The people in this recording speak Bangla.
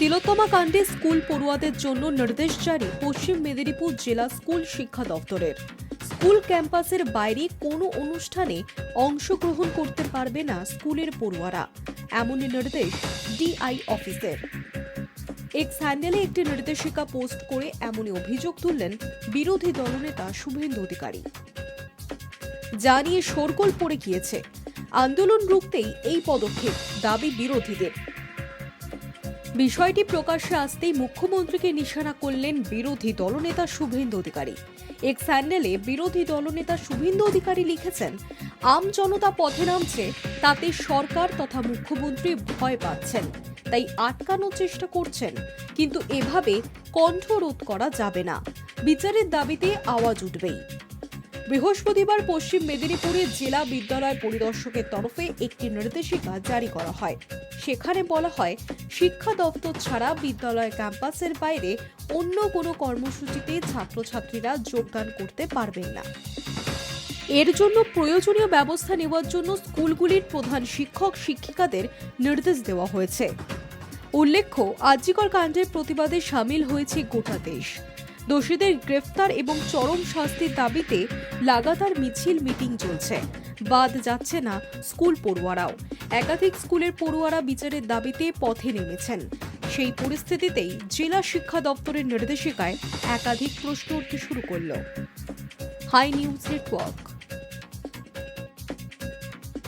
তিলোত্তমা কাণ্ডে স্কুল পড়ুয়াদের জন্য নির্দেশ জারি পশ্চিম মেদিনীপুর জেলা স্কুল শিক্ষা দপ্তরের। স্কুল ক্যাম্পাসের বাইরে কোনো অনুষ্ঠানে অংশগ্রহণ করতে পারবে না স্কুলের পড়ুয়ারা, এমনই নির্দেশ ডিআই অফিসের। এক্স হ্যান্ডেলে একটি নির্দেশিকা পোস্ট করে এমনই অভিযোগ তুললেন বিরোধী দলনেতা শুভেন্দু অধিকারী। যা নিয়ে শোরগোল পড়ে গিয়েছে। আন্দোলন রুখতেই এই পদক্ষেপ দাবি বিরোধীদের। বিষয়টি প্রকাশ্যে আসতেই মুখ্যমন্ত্রীকে নিশানা করলেন বিরোধী দলনেতা শুভেন্দু অধিকারী। এক স্যান্ডেলে বিরোধী দলনেতা শুভেন্দু অধিকারী লিখেছেন, আম জনতা পথে নামছে, তাতে সরকার তথা মুখ্যমন্ত্রী ভয় পাচ্ছেন, তাই আটকানোর চেষ্টা করছেন, কিন্তু এভাবে কণ্ঠরোধ করা যাবে না। বিচারের দাবিতে আওয়াজ উঠবেই। বৃহস্পতিবার পশ্চিম মেদিনীপুরে জেলা বিদ্যালয় পরিদর্শকের তরফে একটি নির্দেশিকা জারি করা হয়। সেখানে বলা হয়, শিক্ষা দপ্তর ছাড়া বিদ্যালয় ক্যাম্পাসের বাইরে অন্য কোনো কর্মসূচিতে ছাত্রছাত্রীরা যোগদান করতে পারবেন না। এর জন্য প্রয়োজনীয় ব্যবস্থা নেওয়ার জন্য স্কুলগুলির প্রধান শিক্ষক শিক্ষিকাদের নির্দেশ দেওয়া হয়েছে। উল্লেখ্য, আজিকর কাণ্ডের প্রতিবাদে সামিল হয়েছে গোটা দেশ। দোষীদের গ্রেফতার এবং চরম শাস্তির দাবিতে লাগাতার মিছিল মিটিং চলছে। বাদ যাচ্ছে না স্কুল পড়ুয়ারাও। একাধিক স্কুলের পড়ুয়ারা বিচারের দাবিতে পথে নেমেছেন। সেই পরিস্থিতিতেই জেলা শিক্ষা দপ্তরের নির্দেশিকায় একাধিক প্রশ্ন উঠতে শুরু করল। Hi news network.